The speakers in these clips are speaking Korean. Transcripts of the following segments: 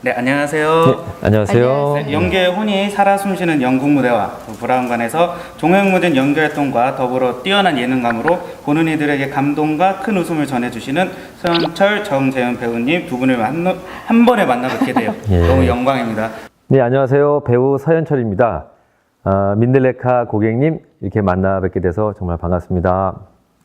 네, 안녕하세요. 안녕하세요. 네, 연교의 혼이 살아 숨쉬는 영국 무대와 브라운관에서 종횡무진 연교 활동과 더불어 뛰어난 예능감으로 보는 이들에게 감동과 큰 웃음을 전해주시는 서현철, 정재현 배우님 두 분을 한, 한 번에 만나 뵙게 돼요. 예. 너무 영광입니다. 네, 안녕하세요. 배우 서현철입니다. 아, 민들레카 고객님 이렇게 만나 뵙게 돼서 정말 반갑습니다.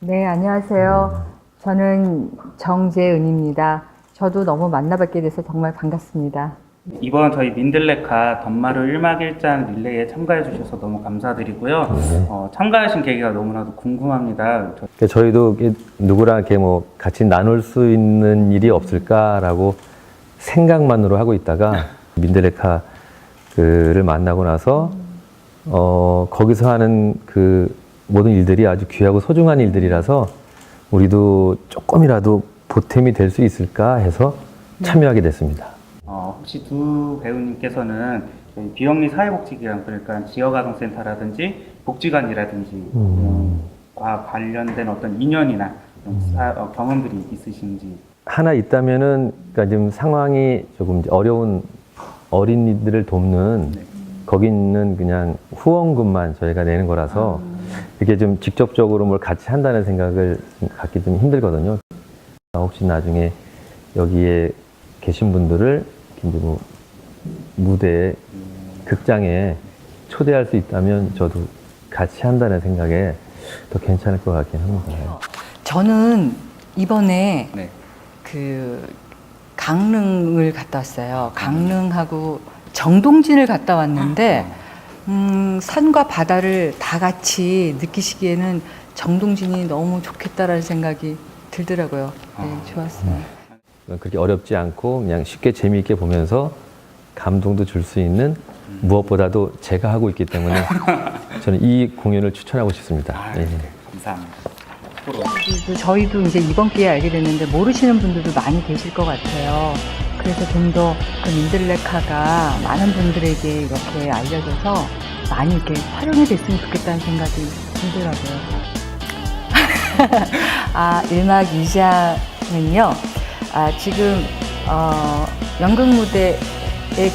네, 안녕하세요. 저는 정재은입니다. 저도 너무 만나뵙게 돼서 정말 반갑습니다. 이번 저희 민들레카 덤마루 1막 1장 릴레이에 참가해 주셔서 너무 감사드리고요. 어, 참가하신 계기가 너무나도 궁금합니다. 저- 그러니까 저희도 누구랑 이렇게 뭐 같이 나눌 수 있는 일이 없을까라고 생각만으로 하고 있다가 민들레카 그를 만나고 나서 어, 거기서 하는 그 모든 일들이 아주 귀하고 소중한 일들이라서 우리도 조금이라도 보탬이 될 수 있을까 해서 참여하게 됐습니다. 어, 혹시 두 배우님께서는 비영리 사회복지기관 그러니까 지역아동센터라든지 복지관이라든지 음. 과 관련된 어떤 인연이나 그런 사- 어, 경험들이 있으신지 하나 있다면은 그러니까 지금 상황이 조금 어려운 어린이들을 돕는 네. 거기 있는 그냥 후원금만 저희가 내는 거라서 이게 좀 직접적으로 뭘 같이 한다는 생각을 좀 갖기 좀 힘들거든요. 혹시 나중에 여기에 계신 분들을 이제 뭐 무대에 극장에 초대할 수 있다면 저도 같이 한다는 생각에 더 괜찮을 것 같긴 합니다. 저는 이번에 네. 그 강릉을 갔다 왔어요. 강릉하고 정동진을 갔다 왔는데 음, 산과 바다를 다 같이 느끼시기에는 정동진이 너무 좋겠다라는 생각이 들더라고요. 네, 좋았어요. 그렇게 어렵지 않고 그냥 쉽게 재미있게 보면서 감동도 줄 수 있는 무엇보다도 제가 하고 있기 때문에 저는 이 공연을 추천하고 싶습니다. 아, 예. 네. 감사합니다. 그리고 저희도 이제 이번 기회에 알게 됐는데 모르시는 분들도 많이 계실 것 같아요. 그래서 좀 더 그 민들레카가 많은 분들에게 이렇게 알려져서 많이 이렇게 활용이 됐으면 좋겠다는 생각이 들더라고요. 아, 1막 2장은요, 아, 지금, 어, 연극 무대에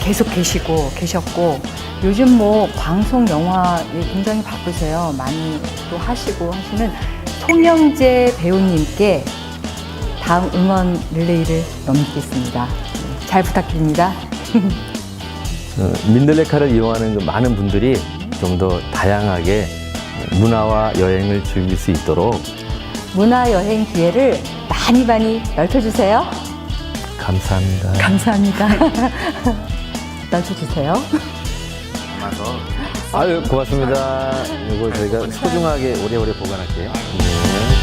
계속 계시고, 계셨고, 요즘 뭐 방송 영화에 굉장히 바쁘세요. 많이 또 하시고 하시는 송영재 배우님께 다음 응원 릴레이를 넘기겠습니다. 네, 잘 부탁드립니다. 어, 민들레카를 이용하는 그 많은 분들이 좀 더 다양하게 문화와 여행을 즐길 수 있도록 문화 여행 기회를 많이 많이 넓혀주세요. 감사합니다. 감사합니다. 넓혀주세요. 아유 고맙습니다. 이거 저희가 소중하게 오래오래 보관할게요. 네.